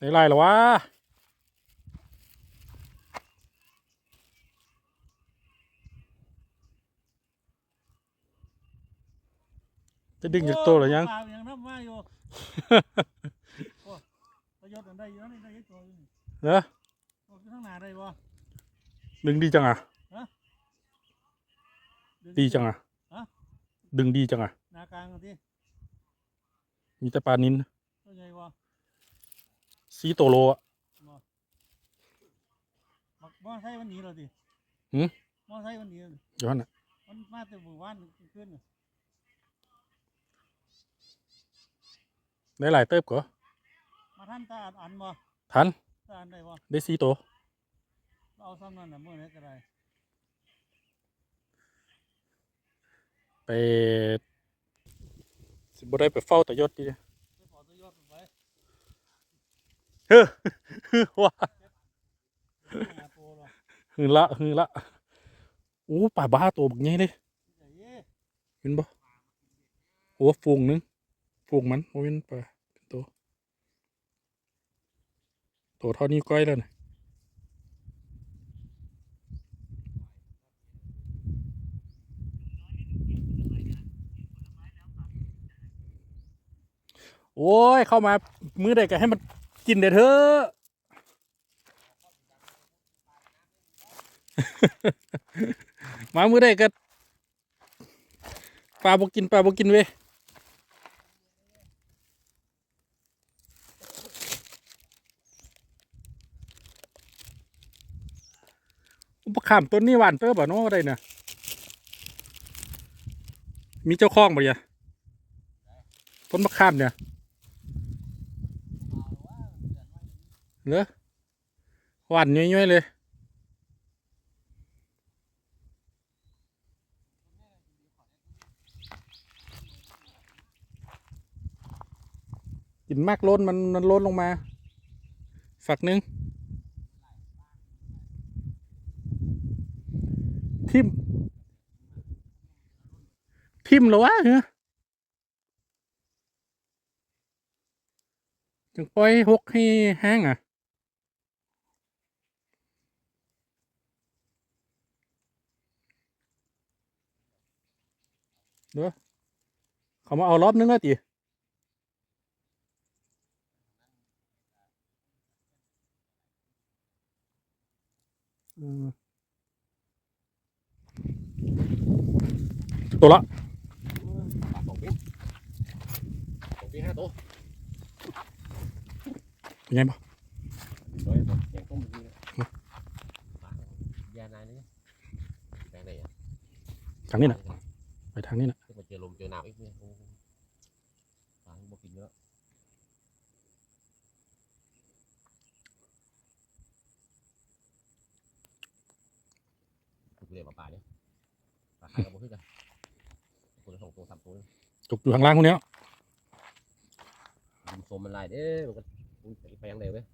ได้ไรหรอวะจะดึงจากตัวหรือยังโยังน้ำมาอยู่โอ้ประโยชน์อันใดอยู่นี่ได้ยักตัวอยู่นี่เหรอโอ้ข้างหน้าได้บ่ดึงดีจังอะดึงดีจังอะฮะดึงดีจังอะหน้ากลางเอาที่มีแต่ปลานินตัวใหญ่บ่ ซีโตโลอะบ่มักมอไซค์วันนี้เราดิหืมมอไซค์วันนี้ย้อนอะมันมาแต่หมู่บ้านขึ้นน่ะได้หลายเติบก็มาท่านตาอันอันบ่ทันตาอันได้บ่ได้ซีโตวเอาซ้ำนั่นน่ะมื้อไหนก็ได้ไปสิบ่ได้ไปเฝ้าแต่ยศดี ไปขอตัวยอดไป เฮ้อว้าหือละหือละโอ้ป่าบ้าตัวบักใหญ่เลยเห็นบ่โอ้ฟูงหนึงฟูงมันโอ้ยปลาเป็นตัวตัวเท่านี้ก้อยแล้วนะโอ้ย เข้ามา มือใดก็ให้มัน กินเด้อเถอะมามือใดก็ปลาบกินปลาบกินเว้ยอุปขามต้นนี้หวานเตอร์บ่เนาะอะไรเนี่ยมีเจ้าของบ่เนี่ยต้นมะขามเนี่ย เหรอหวานย่อยๆเลย กินมากล้นมันมันล้นลงมา ฝักหนึ่งทิม ทิมหรอวะเหรอจึงปล่อยหกให้แห้งอะ เด้อเขามาเอารอบนึงแล้วติอืมตัวละปากสองปีสองปีห้าตัวเป็นไงบ้างน้อยตัวแกงต้มดีนะปากยานายนี่แปลงไหนอะทางนี้นะไปทางนี้นะที่มาเจอลมเจอหนาวอีกเนี่ยโอ้โหปากบ่กินเยอะกูเรียกมาป่าเนี่ยป่าขายกับบ่ขึ้นกันคนละสองตัวสามตัวเลยจบอยู่ข้างล่างคนเนี้ยดินโซมมันลายเด้มันก็มันไปยังไงเว้ย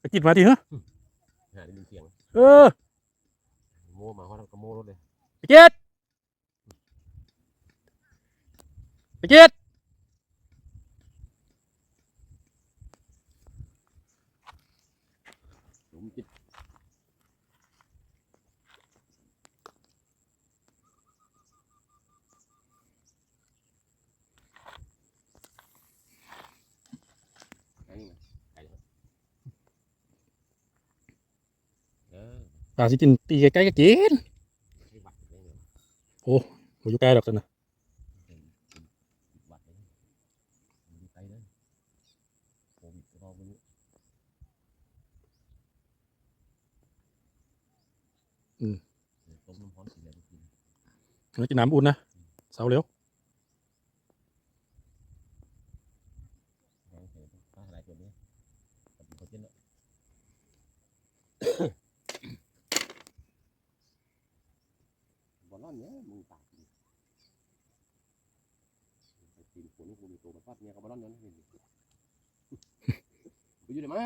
ไปกินมาทีเหรอหาดิน เสียงเออโม่มาฮอดก็โม่รถเลยไปเก็ตไปเก็ต หลุมจิตอันนี้นะไก่นะเอ อปลาสิกินตีใกล้ๆก็กินโอ้โหอยู่ใกล้ดอกกันนะอวันนี้ต้มน้ำร้อนกินอะไรกินแล้วกินน้ำอุ่นนะเสาเร็ว ตัวมันฟาดเมียกับบ้านนั้นนี่ไปอยู่ไหนมา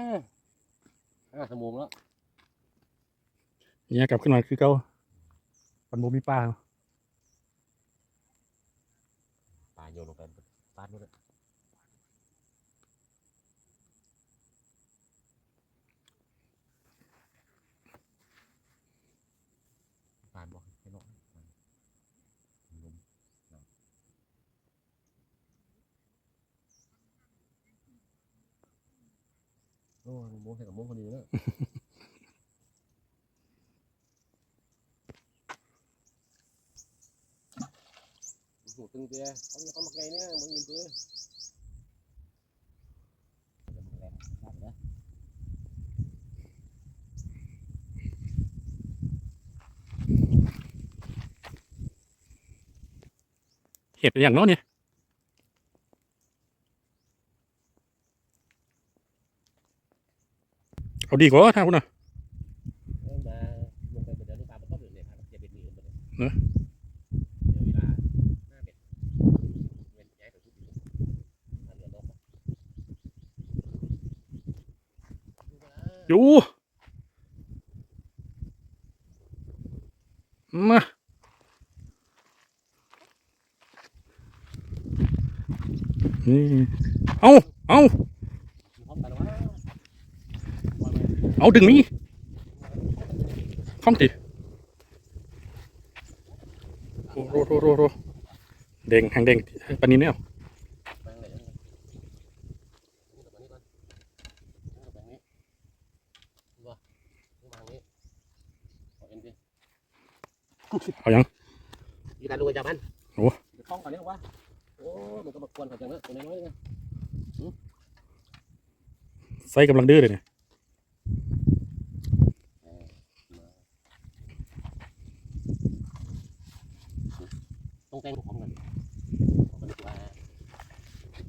ห้าชั่โมงแล้วเนี่ยกลับขึ้นมาคือเก้าปันโมมีป้า ปลาโยนลงไปปลาโเลย โอ้ยโม้ใส่กับโม้คนดีเนอะโอ้โหตึงเตี้ยเขาเขามาไงเนี่ยมึงยินเตี้ยเดี๋ยวมึงแรงพลาดนะเห็ดอย่างเนาะเนี่ย เอาดีกว่าถ้าคุณน่ะออมาลงไปเดี๋ยวลูกปลามันก็เดือดเลยครับจะเป็นมีอื่มดเลยเนอะเดี๋ยวเวลาหน้าเบ็ดเว้นย้ายไปทุกทีอันเดียวลบอะอยู่มานี่เอาเอา พร้อมกันแล้ววะว่าไง เอาดึงนี้ข้องติโอ้โรโรโรโรเด้งหางเด้งปานนี้เนี่ยแบงค์ไหนนี่กับอันนี้ก่อนนี่กับแบงค์นี้ดูว่าดูมาทางนี้ขอเอ็นดิเอายังยีการดูจับมันโอ้เดี๋ยวคล้องก่อนเนี่ยวะโอ้มันก็มากวนเขาจังเลยตัวน้อยๆเนี่ยไส้กำลังดื้อเลยเนี่ย ต้อง แตงพร้อมกันผมก็นึกว่า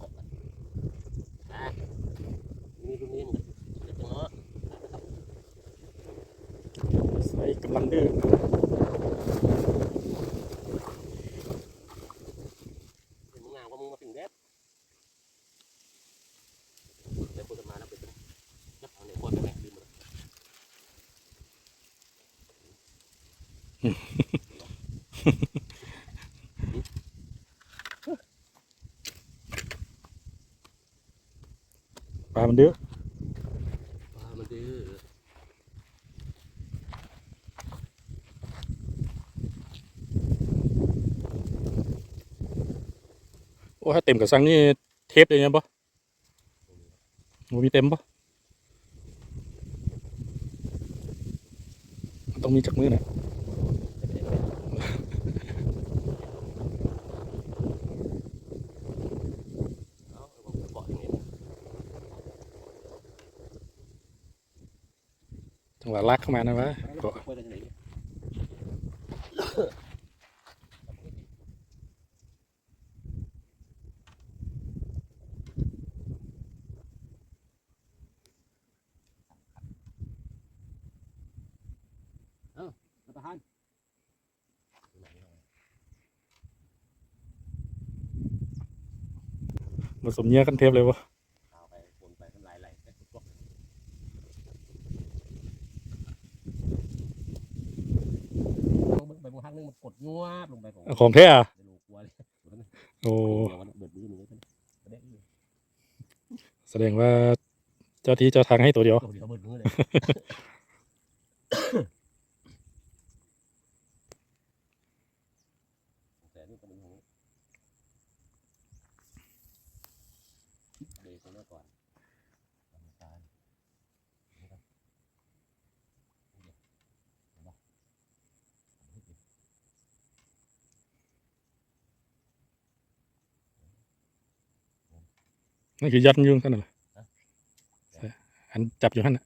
ตกแล้วอะนี่รุ่นนี้มันเดี๋ยวจะเนาะไส้กำลังดื้อ เห็นมึงงามว่ามึงมาถึงเด็ดเดี๋ยวพูดกันมาแล้วเป็นจับเอาเนี่ยคนไปแม่งลืมามันดื้อปลามันดื้อโอ้ถ้าเต็มกับซังนี่เทปเลยเนี่ยปะโอ้มีเต็มปะมันต้องมีจักมือหน่อย เอาเอาบอกเกาะอย่างนี้ จังหวะ ลากเข้ามานะวะเกาะไปเลยไหนเนี่ยเอ้ารับประทานผสมเนื้อกันเทปเลยวะ เอาไปวนไปทำลายไหลไปทุกพวกลงไปบ นทางนึงมันกดงวบลงไปผมของแท้อะเดี๋ยวลูกกลัวเลยโอ้เดี๋ยวมันเบิดมือหนึ่งเลยกันเด็กอยู่แสดงว่าเจ้าที่เจ้าทางให้ตัวเดียวโอ้เดี๋ยวเบิดมือเลยแต่นี่ก็เป็นของเบรกตรงนี้ก่อนทำการนี่ครับนี่เดี๋ยวเห็นปะนี่เดี๋ยว นั่นคือยัดมันอยุ่งกันน่ะเหรออันจับอยู่ขั้นน่ะ